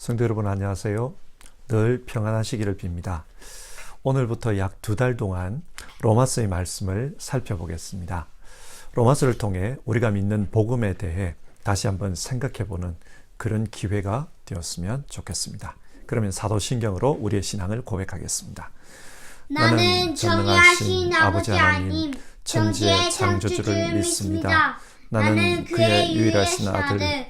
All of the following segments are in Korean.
성도 여러분 안녕하세요. 늘 평안하시기를 빕니다. 오늘부터 약 두 달 동안 로마서의 말씀을 살펴보겠습니다. 로마서를 통해 우리가 믿는 복음에 대해 다시 한번 생각해 보는 그런 기회가 되었으면 좋겠습니다. 그러면 사도신경으로 우리의 신앙을 고백하겠습니다. 나는 정의하신 아버지 하나님, 천지의 창조주를 믿습니다. 나는 그의 유일하신 아들,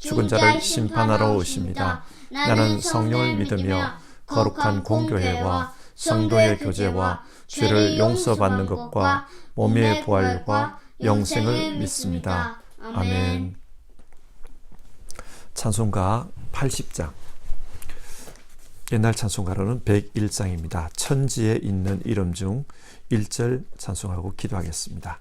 죽은 자를 심판하러 오십니다. 나는 성령을 믿으며 거룩한 공교회와 성도의 교제와 죄를 용서받는 것과 몸의 부활과 영생을 믿습니다. 아멘. 찬송가 80장. 옛날 찬송가로는 101장입니다. 천지에 있는 이름 중 1절 찬송하고 기도하겠습니다.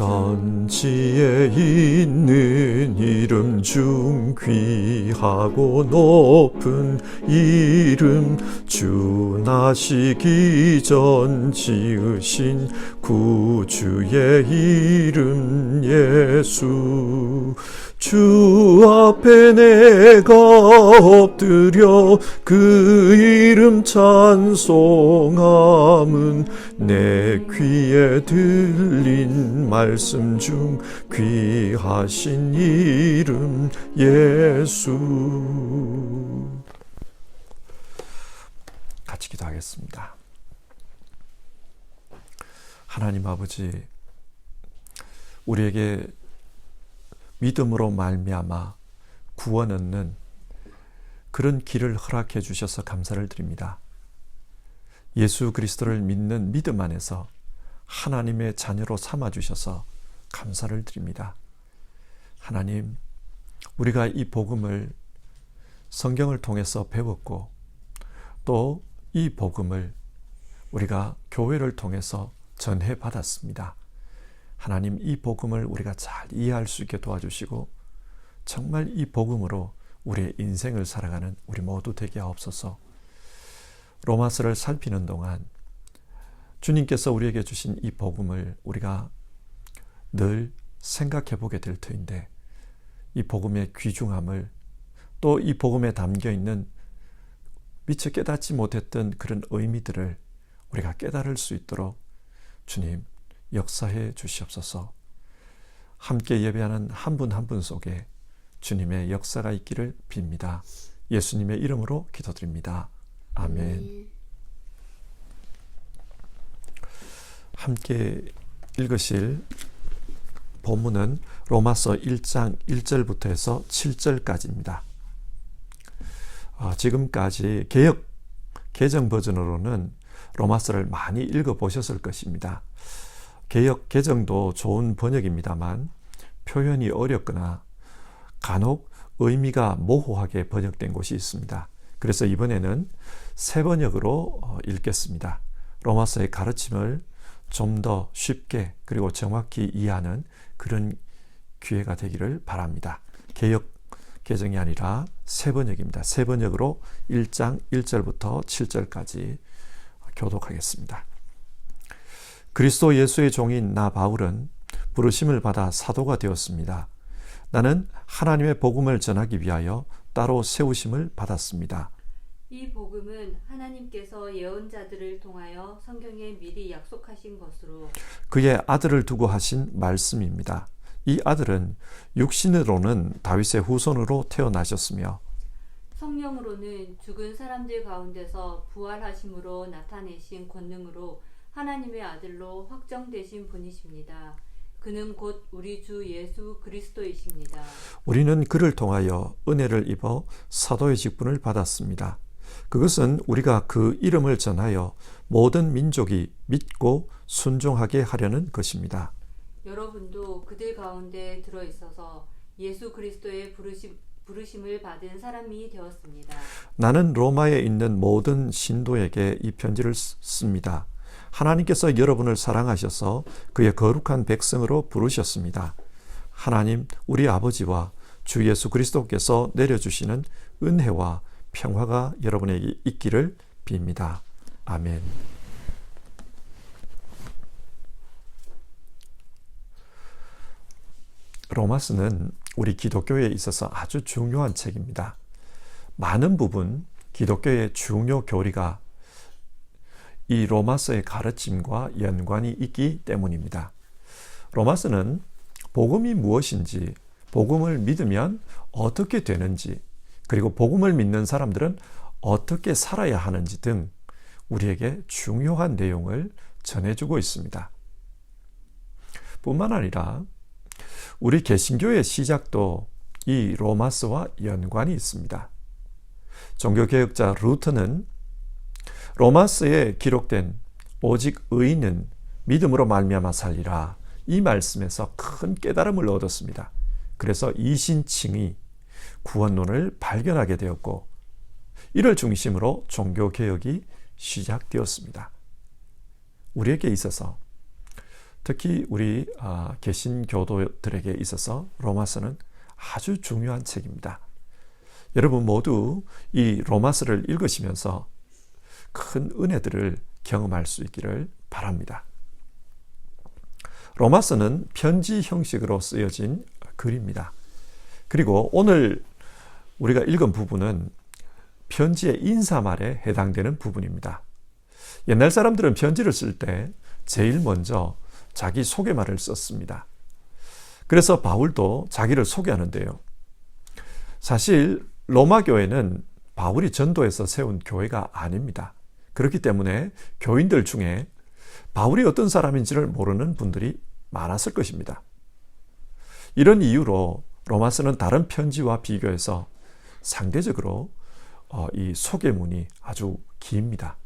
천지에 있는 이름 중 귀하고 높은 이름 주 나시기 전 지으신 구주의 이름 예수. 주 앞에 내가 엎드려 그 이름 찬송함은 내 귀에 들린 말씀 중 귀하신 이름 예수 같이 기도하겠습니다. 하나님 아버지 우리에게 믿음으로 말미암아 구원 얻는 그런 길을 허락해 주셔서 감사를 드립니다. 예수 그리스도를 믿는 믿음 안에서 하나님의 자녀로 삼아 주셔서 감사를 드립니다. 하나님, 우리가 이 복음을 성경을 통해서 배웠고 또 이 복음을 우리가 교회를 통해서 전해 받았습니다. 하나님 이 복음을 우리가 잘 이해할 수 있게 도와주시고 정말 이 복음으로 우리의 인생을 살아가는 우리 모두 되게 하옵소서. 로마서를 살피는 동안 주님께서 우리에게 주신 이 복음을 우리가 늘 생각해 보게 될 터인데 이 복음의 귀중함을 또 이 복음에 담겨 있는 미처 깨닫지 못했던 그런 의미들을 우리가 깨달을 수 있도록 주님 역사해 주시옵소서. 함께 예배하는 한 분 한 분 속에 주님의 역사가 있기를 빕니다. 예수님의 이름으로 기도드립니다. 아멘. 함께 읽으실 본문은 로마서 1장 1절부터 해서 7절까지입니다. 아, 지금까지 개혁 개정 버전으로는 로마서를 많이 읽어 보셨을 것입니다. 개혁 개정도 좋은 번역입니다만 표현이 어렵거나 간혹 의미가 모호하게 번역된 곳이 있습니다. 그래서 이번에는 새 번역으로 읽겠습니다. 로마서의 가르침을 좀 더 쉽게 그리고 정확히 이해하는 그런 기회가 되기를 바랍니다. 개혁 개정이 아니라 새 번역입니다. 새 번역으로 1장 1절부터 7절까지 교독하겠습니다. 그리스도 예수의 종인 나 바울은 부르심을 받아 사도가 되었습니다. 나는 하나님의 복음을 전하기 위하여 따로 세우심을 받았습니다. 이 복음은 하나님께서 예언자들을 통하여 성경에 미리 약속하신 것으로 그의 아들을 두고 하신 말씀입니다. 이 아들은 육신으로는 다윗의 후손으로 태어나셨으며 성령으로는 죽은 사람들 가운데서 부활하심으로 나타내신 권능으로 하나님의 아들로 확정되신 분이십니다. 그는 곧 우리 주 예수 그리스도이십니다. 우리는 그를 통하여 은혜를 입어 사도의 직분을 받았습니다. 그것은 우리가 그 이름을 전하여 모든 민족이 믿고 순종하게 하려는 것입니다. 여러분도 그들 가운데 들어 있어서 예수 그리스도의 부르심, 부르심을 받은 사람이 되었습니다. 나는 로마에 있는 모든 신도에게 이 편지를 쓰- 씁니다. 하나님께서 여러분을 사랑하셔서 그의 거룩한 백성으로 부르셨습니다. 하나님, 우리 아버지와 주 예수 그리스도께서 내려주시는 은혜와 평화가 여러분에게 있기를 빕니다. 아멘. 로마스는 우리 기독교에 있어서 아주 중요한 책입니다. 많은 부분 기독교의 중요 교리가 이 로마서의 가르침과 연관이 있기 때문입니다. 로마서는 복음이 무엇인지, 복음을 믿으면 어떻게 되는지, 그리고 복음을 믿는 사람들은 어떻게 살아야 하는지 등 우리에게 중요한 내용을 전해주고 있습니다. 뿐만 아니라 우리 개신교의 시작도 이 로마서와 연관이 있습니다. 종교개혁자 루터는 로마서에 기록된 오직 의인은 믿음으로 말미암아 살리라 이 말씀에서 큰 깨달음을 얻었습니다. 그래서 이신칭이 구원론을 발견하게 되었고 이를 중심으로 종교개혁이 시작되었습니다. 우리에게 있어서 특히 우리 아, 개신교도들에게 있어서 로마서는 아주 중요한 책입니다. 여러분 모두 이 로마서를 읽으시면서 큰 은혜들을 경험할 수 있기를 바랍니다. 로마서는 편지 형식으로 쓰여진 글입니다. 그리고 오늘 우리가 읽은 부분은 편지의 인사말에 해당되는 부분입니다. 옛날 사람들은 편지를 쓸 때 제일 먼저 자기 소개말을 썼습니다. 그래서 바울도 자기를 소개하는데요. 사실 로마 교회는 바울이 전도해서 세운 교회가 아닙니다. 그렇기 때문에 교인들 중에 바울이 어떤 사람인지를 모르는 분들이 많았을 것입니다. 이런 이유로 로마서는 다른 편지와 비교해서 상대적으로 어, 이 소개문이 아주 깁니다.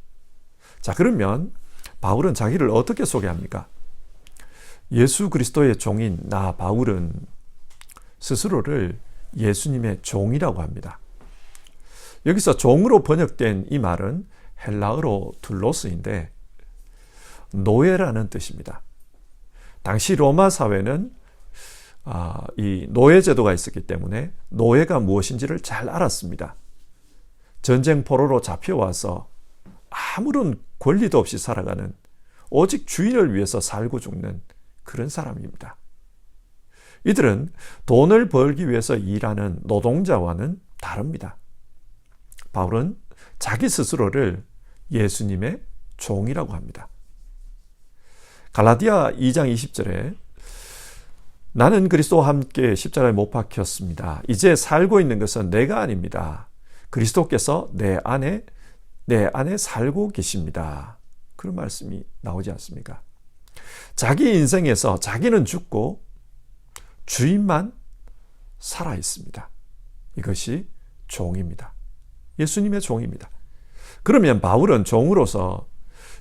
자, 그러면 바울은 자기를 어떻게 소개합니까? 예수 그리스도의 종인 나 바울은 스스로를 예수님의 종이라고 합니다. 여기서 종으로 번역된 이 말은 헬라어로 둘로스인데 노예라는 뜻입니다. 당시 로마 사회는 아, 이 노예 제도가 있었기 때문에 노예가 무엇인지를 잘 알았습니다. 전쟁 포로로 잡혀와서 아무런 권리도 없이 살아가는 오직 주인을 위해서 살고 죽는 그런 사람입니다. 이들은 돈을 벌기 위해서 일하는 노동자와는 다릅니다. 바울은 자기 스스로를 예수님의 종이라고 합니다. 갈라디아 2장 20절에 나는 그리스도와 함께 십자가에 못 박혔습니다. 이제 살고 있는 것은 내가 아닙니다. 그리스도께서 내 안에 내 안에 살고 계십니다. 그런 말씀이 나오지 않습니까? 자기 인생에서 자기는 죽고 주인만 살아 있습니다. 이것이 종입니다. 예수님의 종입니다. 그러면 바울은 종으로서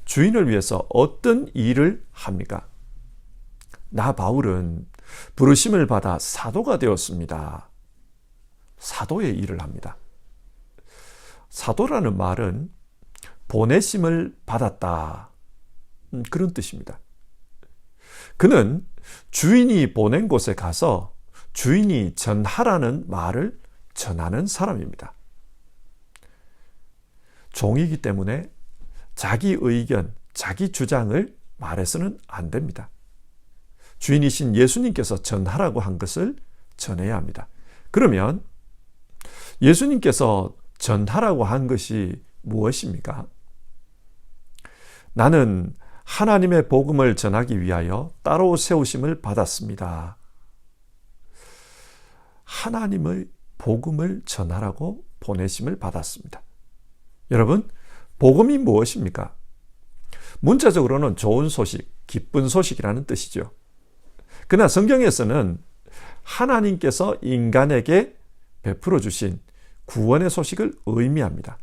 주인을 위해서 어떤 일을 합니까? 나 바울은 부르심을 받아 사도가 되었습니다. 사도의 일을 합니다. 사도라는 말은 보내심을 받았다. 음, 그런 뜻입니다. 그는 주인이 보낸 곳에 가서 주인이 전하라는 말을 전하는 사람입니다. 종이기 때문에 자기 의견, 자기 주장을 말해서는 안 됩니다. 주인이신 예수님께서 전하라고 한 것을 전해야 합니다. 그러면 예수님께서 전하라고 한 것이 무엇입니까? 나는 하나님의 복음을 전하기 위하여 따로 세우심을 받았습니다. 하나님의 복음을 전하라고 보내심을 받았습니다. 여러분, 복음이 무엇입니까? 문자적으로는 좋은 소식, 기쁜 소식이라는 뜻이죠. 그러나 성경에서는 하나님께서 인간에게 베풀어 주신 구원의 소식을 의미합니다.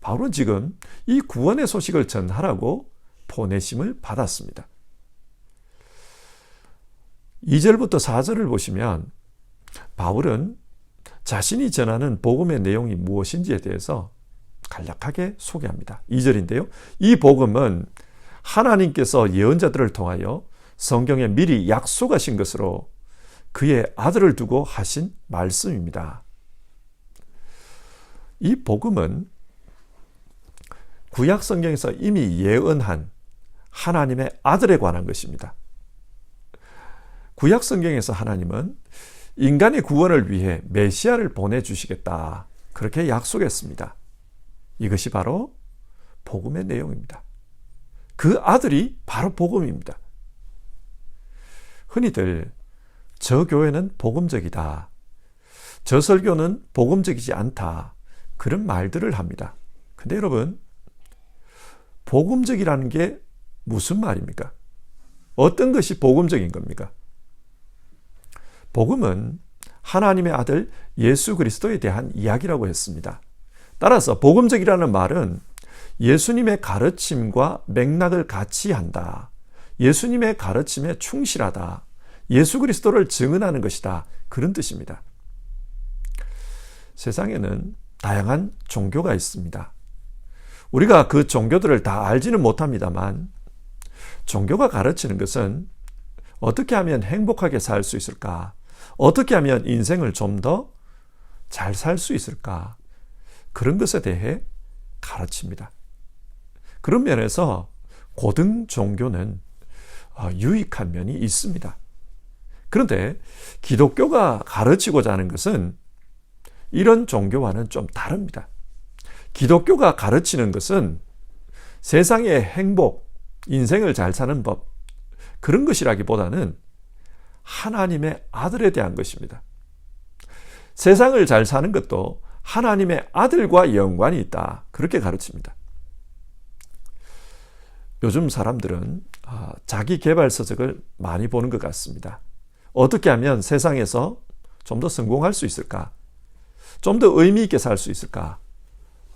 바울은 지금 이 구원의 소식을 전하라고 보내심을 받았습니다. 2절부터 4절을 보시면 바울은 자신이 전하는 복음의 내용이 무엇인지에 대해서 간략하게 소개합니다. 2절인데요. 이 복음은 하나님께서 예언자들을 통하여 성경에 미리 약속하신 것으로 그의 아들을 두고 하신 말씀입니다. 이 복음은 구약 성경에서 이미 예언한 하나님의 아들에 관한 것입니다. 구약 성경에서 하나님은 인간의 구원을 위해 메시아를 보내주시겠다. 그렇게 약속했습니다. 이것이 바로 복음의 내용입니다. 그 아들이 바로 복음입니다. 흔히들 저 교회는 복음적이다. 저 설교는 복음적이지 않다. 그런 말들을 합니다. 근데 여러분, 복음적이라는 게 무슨 말입니까? 어떤 것이 복음적인 겁니까? 복음은 하나님의 아들 예수 그리스도에 대한 이야기라고 했습니다. 따라서 복음적이라는 말은 예수님의 가르침과 맥락을 같이 한다. 예수님의 가르침에 충실하다. 예수 그리스도를 증언하는 것이다. 그런 뜻입니다. 세상에는 다양한 종교가 있습니다. 우리가 그 종교들을 다 알지는 못합니다만, 종교가 가르치는 것은 어떻게 하면 행복하게 살 수 있을까? 어떻게 하면 인생을 좀 더 잘 살 수 있을까? 그런 것에 대해 가르칩니다. 그런 면에서 고등 종교는 어, 유익한 면이 있습니다. 그런데 기독교가 가르치고자 하는 것은 이런 종교와는 좀 다릅니다. 기독교가 가르치는 것은 세상의 행복, 인생을 잘 사는 법, 그런 것이라기보다는 하나님의 아들에 대한 것입니다. 세상을 잘 사는 것도 하나님의 아들과 연관이 있다. 그렇게 가르칩니다. 요즘 사람들은 아, 자기 개발 서적을 많이 보는 것 같습니다. 어떻게 하면 세상에서 좀 더 성공할 수 있을까? 좀 더 의미 있게 살 수 있을까?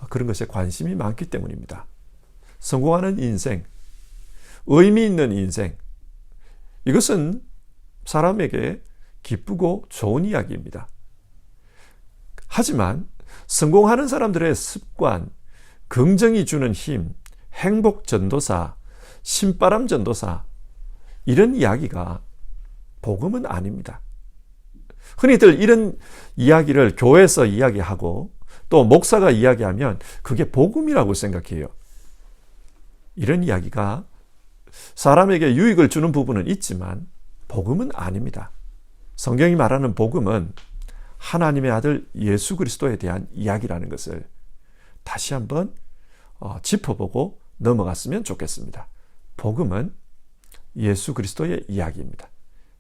그런 것에 관심이 많기 때문입니다. 성공하는 인생, 의미 있는 인생, 이것은 사람에게 기쁘고 좋은 이야기입니다. 하지만 성공하는 사람들의 습관, 긍정이 주는 힘, 행복 전도사, 신바람 전도사, 이런 이야기가 복음은 아닙니다. 흔히들 이런 이야기를 교회에서 이야기하고 또 목사가 이야기하면 그게 복음이라고 생각해요. 이런 이야기가 사람에게 유익을 주는 부분은 있지만 복음은 아닙니다. 성경이 말하는 복음은 하나님의 아들 예수 그리스도에 대한 이야기라는 것을 다시 한번 어, 짚어보고 넘어갔으면 좋겠습니다. 복음은 예수 그리스도의 이야기입니다.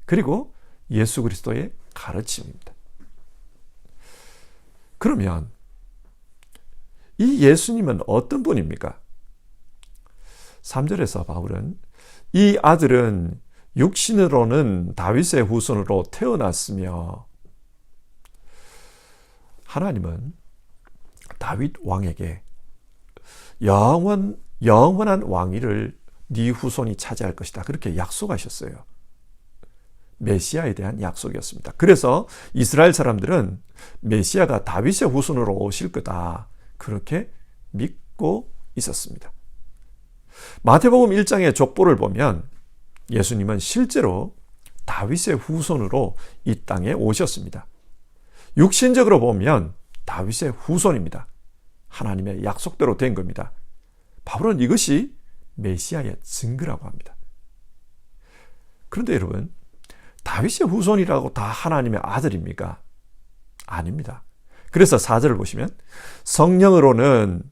그리고 예수 그리스도의 가르침입니다. 그러면 이 예수님은 어떤 분입니까? 3절에서 바울은 이 아들은 육신으로는 다윗의 후손으로 태어났으며 하나님은 다윗 왕에게 영원 영원한 왕위를 네 후손이 차지할 것이다. 그렇게 약속하셨어요. 메시아에 대한 약속이었습니다. 그래서 이스라엘 사람들은 메시아가 다윗의 후손으로 오실 거다. 그렇게 믿고 있었습니다. 마태복음 1장의 족보를 보면 예수님은 실제로 다윗의 후손으로 이 땅에 오셨습니다. 육신적으로 보면 다윗의 후손입니다. 하나님의 약속대로 된 겁니다. 바울은 이것이 메시아의 증거라고 합니다. 그런데 여러분, 다윗의 후손이라고 다 하나님의 아들입니까? 아닙니다. 그래서 4절을 보시면 성령으로는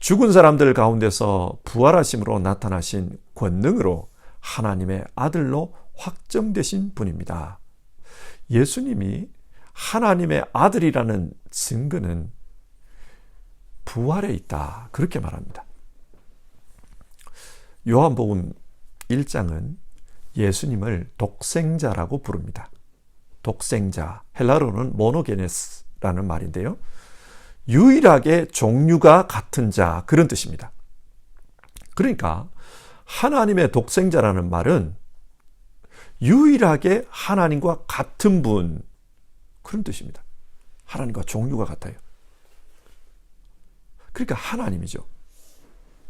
죽은 사람들 가운데서 부활하심으로 나타나신 권능으로 하나님의 아들로 확정되신 분입니다. 예수님이 하나님의 아들이라는 증거는 부활에 있다. 그렇게 말합니다. 요한복음 1장은 예수님을 독생자라고 부릅니다. 독생자, 헬라로는 모노게네스라는 말인데요. 유일하게 종류가 같은 자, 그런 뜻입니다. 그러니까 하나님의 독생자라는 말은 유일하게 하나님과 같은 분 그런 뜻입니다. 하나님과 종류가 같아요. 그러니까 하나님이죠.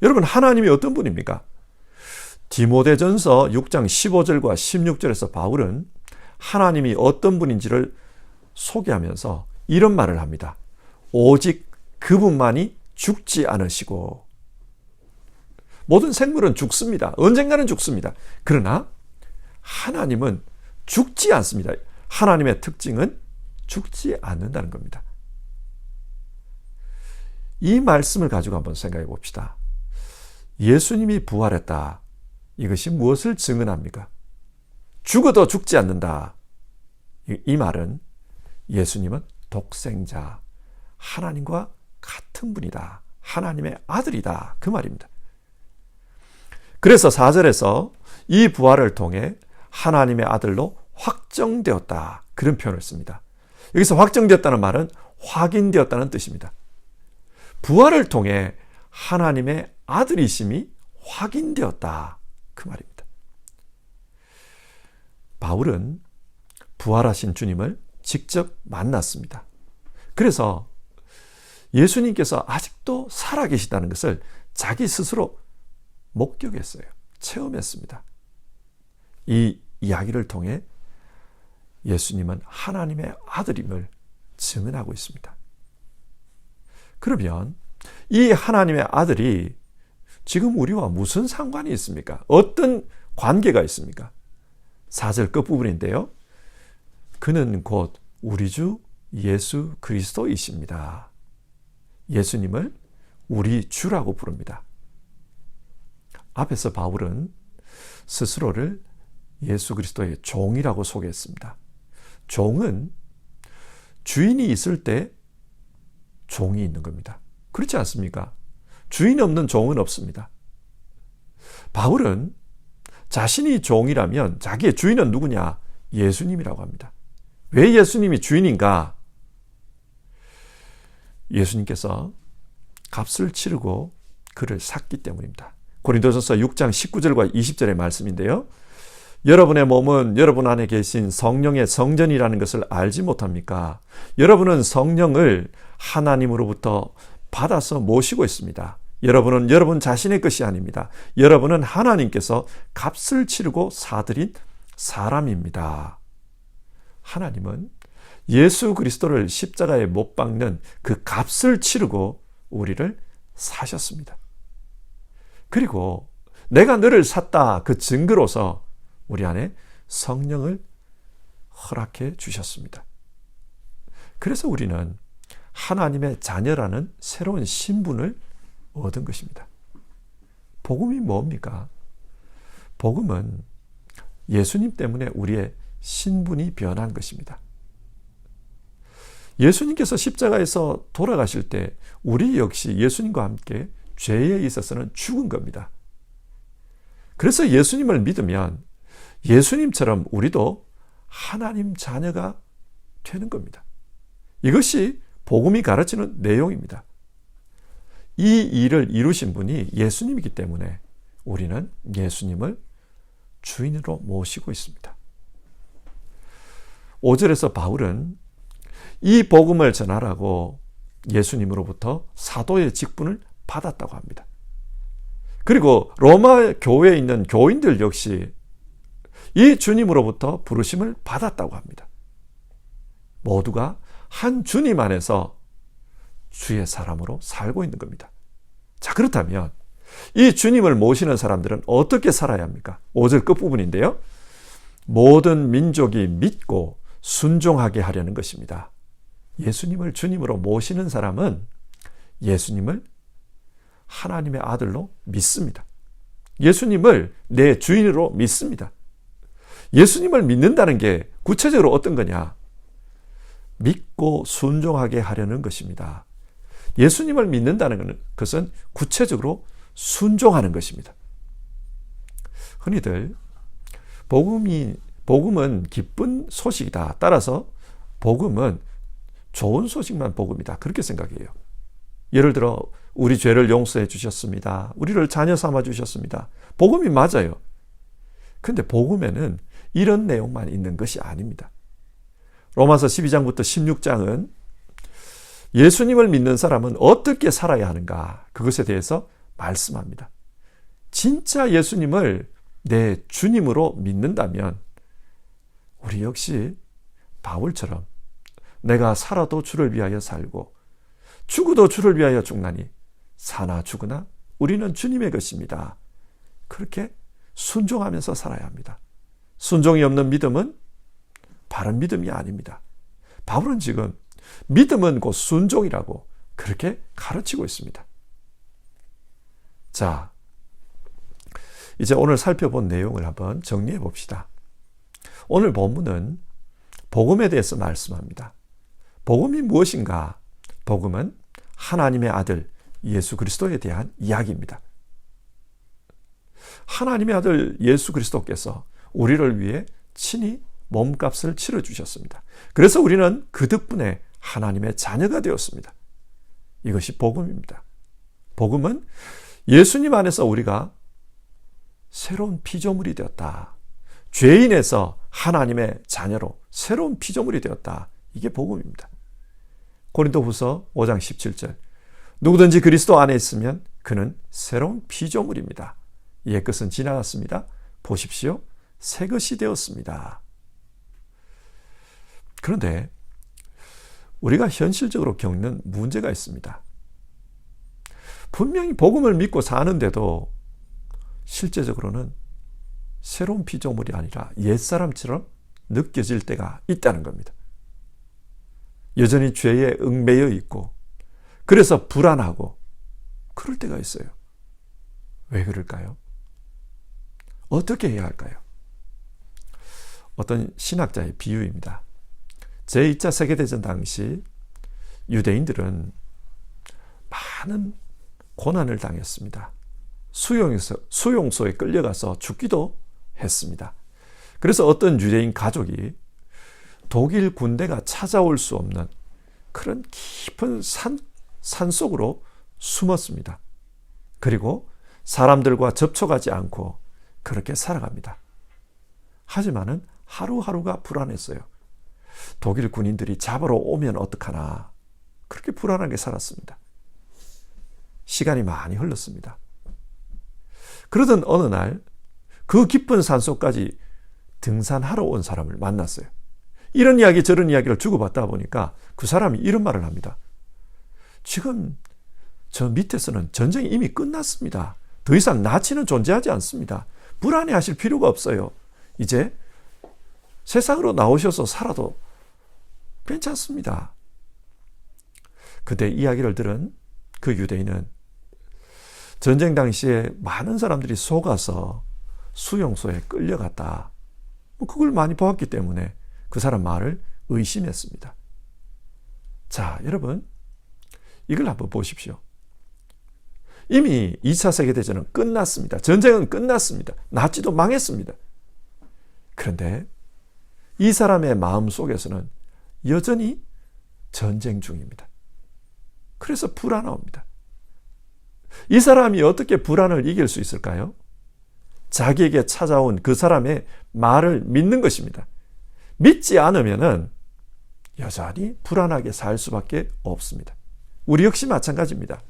여러분 하나님이 어떤 분입니까? 디모데전서 6장 15절과 16절에서 바울은 하나님이 어떤 분인지를 소개하면서 이런 말을 합니다. 오직 그분만이 죽지 않으시고 모든 생물은 죽습니다. 언젠가는 죽습니다. 그러나 하나님은 죽지 않습니다. 하나님의 특징은 죽지 않는다는 겁니다. 이 말씀을 가지고 한번 생각해 봅시다. 예수님이 부활했다. 이것이 무엇을 증언합니까? 죽어도 죽지 않는다. 이, 이 말은 예수님은 독생자, 하나님과 같은 분이다. 하나님의 아들이다. 그 말입니다. 그래서 4절에서 이 부활을 통해 하나님의 아들로 확정되었다. 그런 표현을 씁니다. 여기서 확정되었다는 말은 확인되었다는 뜻입니다. 부활을 통해 하나님의 아들이심이 확인되었다. 그 말입니다. 바울은 부활하신 주님을 직접 만났습니다. 그래서 예수님께서 아직도 살아계시다는 것을 자기 스스로 목격했어요. 체험했습니다. 이 이야기를 통해 예수님은 하나님의 아들임을 증언하고 있습니다. 그러면 이 하나님의 아들이 지금 우리와 무슨 상관이 있습니까? 어떤 관계가 있습니까? 4절 끝부분인데요. 그는 곧 우리 주 예수 그리스도이십니다. 예수님을 우리 주라고 부릅니다. 앞에서 바울은 스스로를 예수 그리스도의 종이라고 소개했습니다. 종은 주인이 있을 때 종이 있는 겁니다. 그렇지 않습니까? 주인 없는 종은 없습니다. 바울은 자신이 종이라면 자기의 주인은 누구냐? 예수님이라고 합니다. 왜 예수님이 주인인가? 예수님께서 값을 치르고 그를 샀기 때문입니다. 고린도전서 6장 19절과 20절의 말씀인데요. 여러분의 몸은 여러분 안에 계신 성령의 성전이라는 것을 알지 못합니까? 여러분은 성령을 하나님으로부터 받아서 모시고 있습니다. 여러분은 여러분 자신의 것이 아닙니다. 여러분은 하나님께서 값을 치르고 사들인 사람입니다. 하나님은 예수 그리스도를 십자가에 못 박는 그 값을 치르고 우리를 사셨습니다. 그리고 내가 너를 샀다 그 증거로서 우리 안에 성령을 허락해 주셨습니다. 그래서 우리는 하나님의 자녀라는 새로운 신분을 얻은 것입니다. 복음이 뭡니까? 복음은 예수님 때문에 우리의 신분이 변한 것입니다. 예수님께서 십자가에서 돌아가실 때 우리 역시 예수님과 함께 죄에 있어서는 죽은 겁니다. 그래서 예수님을 믿으면 예수님처럼 우리도 하나님 자녀가 되는 겁니다. 이것이 복음이 가르치는 내용입니다. 이 일을 이루신 분이 예수님이기 때문에 우리는 예수님을 주인으로 모시고 있습니다. 5절에서 바울은 이 복음을 전하라고 예수님으로부터 사도의 직분을 받았다고 합니다. 그리고 로마 교회에 있는 교인들 역시 이 주님으로부터 부르심을 받았다고 합니다. 모두가 한 주님 안에서 주의 사람으로 살고 있는 겁니다. 자, 그렇다면 이 주님을 모시는 사람들은 어떻게 살아야 합니까? 5절 끝부분인데요. 모든 민족이 믿고 순종하게 하려는 것입니다. 예수님을 주님으로 모시는 사람은 예수님을 하나님의 아들로 믿습니다. 예수님을 내 주인으로 믿습니다. 예수님을 믿는다는 게 구체적으로 어떤 거냐? 믿고 순종하게 하려는 것입니다. 예수님을 믿는다는 것은 구체적으로 순종하는 것입니다. 흔히들 복음이 복음은 기쁜 소식이다. 따라서 복음은 좋은 소식만 복음이다. 그렇게 생각해요. 예를 들어 우리 죄를 용서해 주셨습니다. 우리를 자녀 삼아 주셨습니다. 복음이 맞아요. 근데 복음에는 이런 내용만 있는 것이 아닙니다. 로마서 12장부터 16장은 예수님을 믿는 사람은 어떻게 살아야 하는가 그것에 대해서 말씀합니다. 진짜 예수님을 내 주님으로 믿는다면 우리 역시 바울처럼 내가 살아도 주를 위하여 살고 죽어도 주를 위하여 죽나니 사나 죽으나 우리는 주님의 것입니다. 그렇게 순종하면서 살아야 합니다. 순종이 없는 믿음은 바른 믿음이 아닙니다. 바울은 지금 믿음은 곧 순종이라고 그렇게 가르치고 있습니다. 자, 이제 오늘 살펴본 내용을 한번 정리해 봅시다. 오늘 본문은 복음에 대해서 말씀합니다. 복음이 무엇인가? 복음은 하나님의 아들 예수 그리스도에 대한 이야기입니다. 하나님의 아들 예수 그리스도께서 우리를 위해 친히 몸값을 치러 주셨습니다. 그래서 우리는 그 덕분에 하나님의 자녀가 되었습니다. 이것이 복음입니다. 복음은 예수님 안에서 우리가 새로운 피조물이 되었다. 죄인에서 하나님의 자녀로 새로운 피조물이 되었다. 이게 복음입니다. 고린도후서 5장 17절. 누구든지 그리스도 안에 있으면 그는 새로운 피조물입니다. 옛 것은 지나갔습니다. 보십시오. 새 것이 되었습니다. 그런데 우리가 현실적으로 겪는 문제가 있습니다. 분명히 복음을 믿고 사는데도 실제적으로는 새로운 피조물이 아니라 옛사람처럼 느껴질 때가 있다는 겁니다. 여전히 죄에 얽매여 있고 그래서 불안하고 그럴 때가 있어요. 왜 그럴까요? 어떻게 해야 할까요? 어떤 신학자의 비유입니다. 제2차 세계대전 당시 유대인들은 많은 고난을 당했습니다. 수용소, 수용소에 끌려가서 죽기도 했습니다. 그래서 어떤 유대인 가족이 독일 군대가 찾아올 수 없는 그런 깊은 산, 산 속으로 숨었습니다. 그리고 사람들과 접촉하지 않고 그렇게 살아갑니다. 하지만은 하루하루가 불안했어요. 독일 군인들이 잡으러 오면 어떡하나. 그렇게 불안하게 살았습니다. 시간이 많이 흘렀습니다. 그러던 어느 날 그 깊은 산속까지 등산하러 온 사람을 만났어요. 이런 이야기 저런 이야기를 주고받다 보니까 그 사람이 이런 말을 합니다. 지금 저 밑에서는 전쟁이 이미 끝났습니다. 더 이상 나치는 존재하지 않습니다. 불안해 하실 필요가 없어요. 이제 세상으로 나오셔서 살아도 괜찮습니다. 그때 이야기를 들은 그 유대인은 전쟁 당시에 많은 사람들이 속아서 수용소에 끌려갔다. 뭐 그걸 많이 보았기 때문에 그 사람 말을 의심했습니다. 자, 여러분, 이걸 한번 보십시오. 이미 2차 세계대전은 끝났습니다. 전쟁은 끝났습니다. 나치도 망했습니다. 그런데 이 사람의 마음 속에서는 여전히 전쟁 중입니다. 그래서 불안합니다. 이 사람이 어떻게 불안을 이길 수 있을까요? 자기에게 찾아온 그 사람의 말을 믿는 것입니다. 믿지 않으면은 여전히 불안하게 살 수밖에 없습니다. 우리 역시 마찬가지입니다.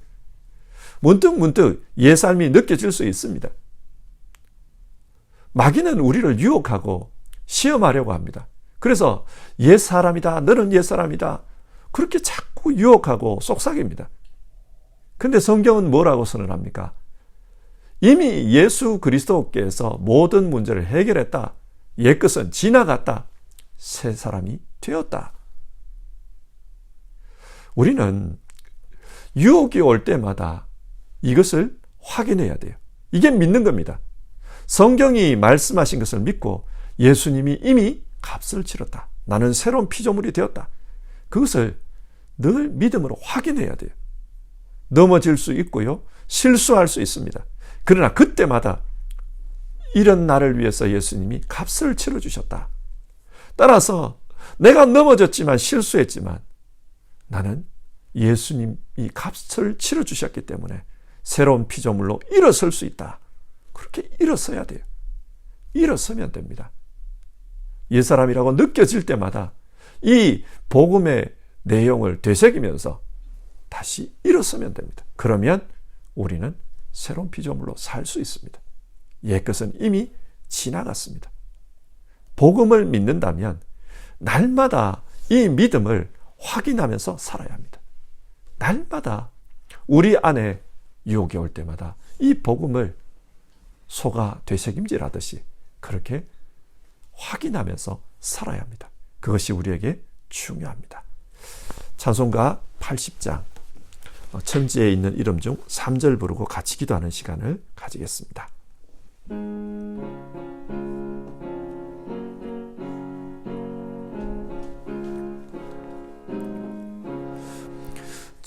문득 문득 옛 삶이 느껴질 수 있습니다. 마귀는 우리를 유혹하고 시험하려고 합니다. 그래서 옛 사람이다. 너는 옛 사람이다. 그렇게 자꾸 유혹하고 속삭입니다. 근데 성경은 뭐라고 선언합니까? 이미 예수 그리스도께서 모든 문제를 해결했다. 옛것은 지나갔다. 새 사람이 되었다. 우리는 유혹이 올 때마다 이것을 확인해야 돼요. 이게 믿는 겁니다. 성경이 말씀하신 것을 믿고 예수님이 이미 값을 치렀다. 나는 새로운 피조물이 되었다. 그것을 늘 믿음으로 확인해야 돼요. 넘어질 수 있고요. 실수할 수 있습니다. 그러나 그때마다 이런 나를 위해서 예수님이 값을 치러 주셨다. 따라서 내가 넘어졌지만 실수했지만 나는 예수님이 값을 치러 주셨기 때문에 새로운 피조물로 일어설 수 있다. 그렇게 일어서야 돼요. 일어서면 됩니다. 옛사람이라고 느껴질 때마다 이 복음의 내용을 되새기면서 다시 일어서면 됩니다. 그러면 우리는 새로운 피조물로 살 수 있습니다. 옛것은 이미 지나갔습니다. 복음을 믿는다면 날마다 이 믿음을 확인하면서 살아야 합니다. 날마다 우리 안에 유혹이 올 때마다 이 복음을 소가 되새김질하듯이 그렇게 확인하면서 살아야 합니다. 그것이 우리에게 중요합니다. 찬송가 80장 어, 천지에 있는 이름 중 3절 부르고 같이 기도하는 시간을 가지겠습니다.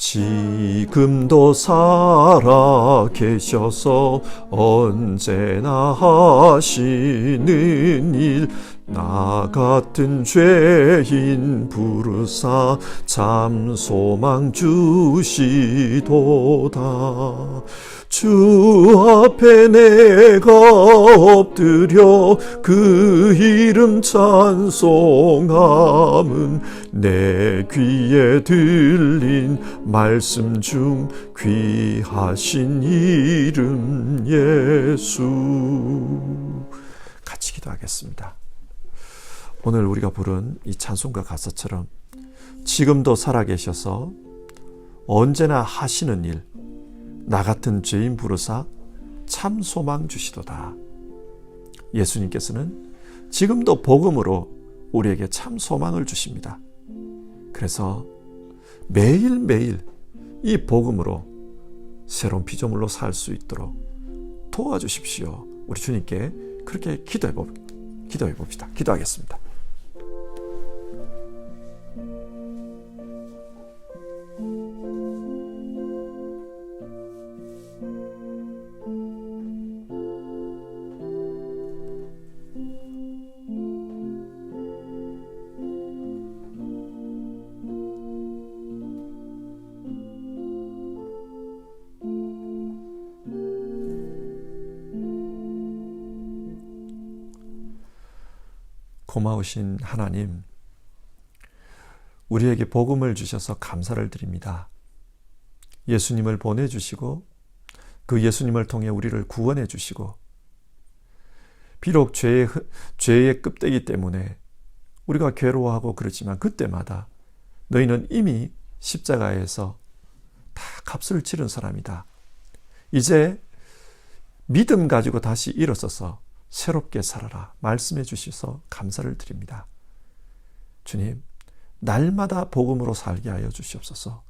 지금도 살아 계셔서 언제나 하시는 일 나 같은 죄인 부르사 참 소망 주시도다 주 앞에 내가 엎드려 그 이름 찬송함은 내 귀에 들린 말씀 중 귀하신 이름 예수 같이 기도하겠습니다. 오늘 우리가 부른 이 찬송가 가사처럼 지금도 살아계셔서 언제나 하시는 일, 나 같은 죄인 부르사 참 소망 주시도다. 예수님께서는 지금도 복음으로 우리에게 참 소망을 주십니다. 그래서 매일매일 이 복음으로 새로운 피조물로 살 수 있도록 도와주십시오. 우리 주님께 그렇게 기도해 봅시다. 기도하겠습니다. 고마우신 하나님, 우리에게 복음을 주셔서 감사를 드립니다. 예수님을 보내주시고 그 예수님을 통해 우리를 구원해 주시고 비록 죄의, 죄의 껍데기 때문에 우리가 괴로워하고 그렇지만 그때마다 너희는 이미 십자가에서 다 값을 치른 사람이다. 이제 믿음 가지고 다시 일어서서 새롭게 살아라. 말씀해 주셔서 감사를 드립니다. 주님, 날마다 복음으로 살게 하여 주시옵소서.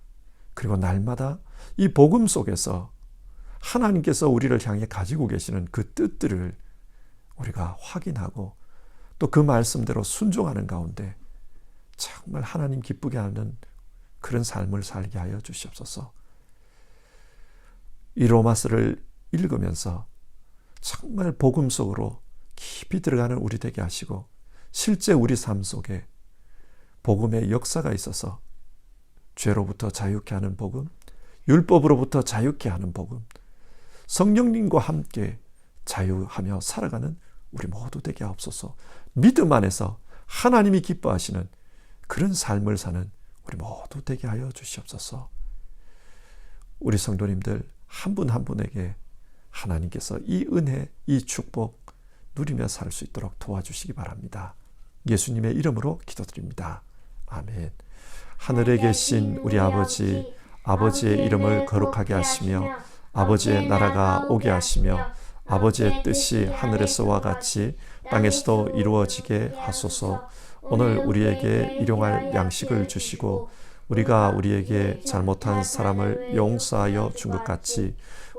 그리고 날마다 이 복음 속에서 하나님께서 우리를 향해 가지고 계시는 그 뜻들을 우리가 확인하고 또 그 말씀대로 순종하는 가운데 정말 하나님 기쁘게 하는 그런 삶을 살게 하여 주시옵소서. 이 로마스를 읽으면서 정말 복음 속으로 깊이 들어가는 우리 되게 하시고 실제 우리 삶 속에 복음의 역사가 있어서 죄로부터 자유케 하는 복음, 율법으로부터 자유케 하는 복음, 성령님과 함께 자유하며 살아가는 우리 모두 되게 하옵소서. 믿음 안에서 하나님이 기뻐하시는 그런 삶을 사는 우리 모두 되게 하여 주시옵소서. 우리 성도님들 한 분한 분에게 하나님께서 이 은혜, 이 축복 누리며 살 수 있도록 도와주시기 바랍니다. 예수님의 이름으로 기도드립니다. 아멘. 하늘에 계신 우리 아버지, 아버지의 이름을 거룩하게 하시며 아버지의 나라가 오게 하시며 아버지의 뜻이 하늘에서와 같이 땅에서도 이루어지게 하소서. 오늘 우리에게 일용할 양식을 주시고 우리가 우리에게 잘못한 사람을 용서하여 준 것 같이